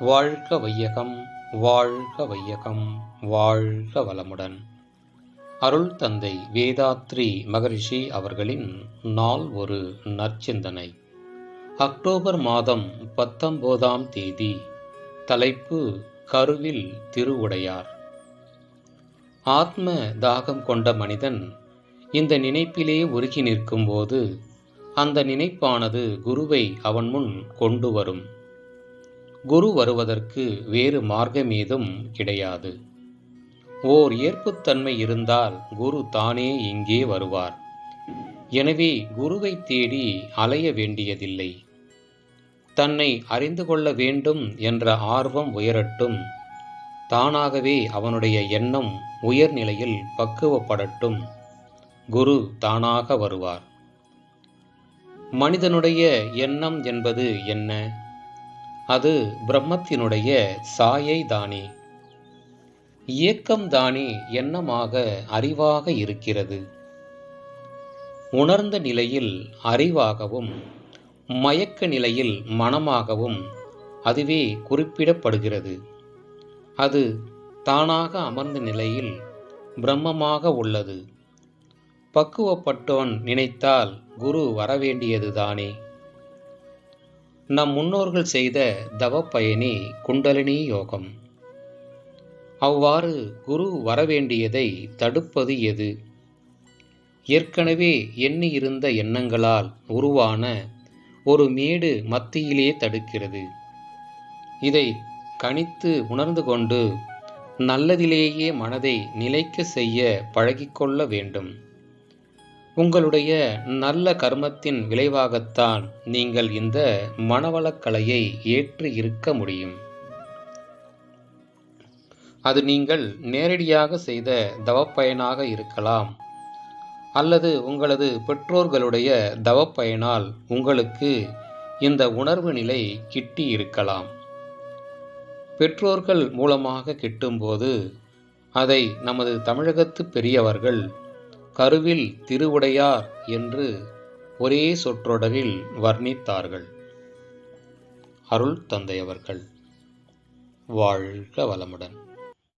வாழ்க வையகம் வாழ்க வையகம் வாழ்க வளமுடன். அருள் தந்தை வேதாத்ரி மகரிஷி அவர்களின் நாள் ஒரு நற்சிந்தனை. அக்டோபர் மாதம் பத்தொன்பதாம் தேதி தலைப்பு கருவில் திருவுடையார். ஆத்ம தாகம் கொண்ட மனிதன் இந்த நினைப்பிலே உருகி நிற்கும்போது அந்த நினைப்பானது குருவை அவன் முன் கொண்டு வரும். குரு வருவதற்கு வேறு மார்க்கமேதும் கிடையாது. ஓர் ஏற்புத்தன்மை இருந்தால் குரு தானே இங்கே வருவார். எனவே குருவை தேடி அலைய வேண்டியதில்லை. தன்னை அறிந்து கொள்ள வேண்டும் என்ற ஆர்வம் உயரட்டும். தானாகவே அவனுடைய எண்ணம் உயர்நிலையில் பக்குவப்படட்டும். குரு தானாக வருவார். மனிதனுடைய எண்ணம் என்பது என்ன? அது பிரம்மத்தினுடைய சாயை தானே. இயக்கம் தானே எண்ணமாக அறிவாக இருக்கிறது. உணர்ந்த நிலையில் அறிவாகவும் மயக்க நிலையில் மனமாகவும் அதுவே குறிப்பிடப்படுகிறது. அது தானாக அமர்ந்த நிலையில் பிரம்மமாக உள்ளது. பக்குவப்பட்டவன் நினைத்தால் குரு வரவேண்டியதுதானே. நம் முன்னோர்கள் செய்த தவப்பயனே குண்டலினி யோகம். அவ்வாறு குரு வரவேண்டியதை தடுப்பது எது? ஏற்கனவே எண்ணியிருந்த எண்ணங்களால் உருவான ஒரு மேடு மத்தியிலே தடுக்கிறது. இதை கணித்து உணர்ந்து கொண்டு நல்லதிலேயே மனதை நிலைக்க செய்ய பழகிக்கொள்ள வேண்டும். உங்களுடைய நல்ல கர்மத்தின் விளைவாகத்தான் நீங்கள் இந்த மனவளக்கலையை ஏற்று இருக்க முடியும். அது நீங்கள் நேரடியாக செய்த தவப்பயனாக இருக்கலாம். அல்லது உங்களது பெற்றோர்களுடைய தவப்பயனால் உங்களுக்கு இந்த உணர்வு நிலை கிட்டி இருக்கலாம். பெற்றோர்கள் மூலமாக கிட்டும்போது அதை நமது தமிழகத்து பெரியவர்கள் கருவில் திருவுடையார் என்று ஒரே சொற்றொடரில் வர்ணித்தார்கள். அருள் தந்தையவர்கள் வாழ்க வளமுடன்.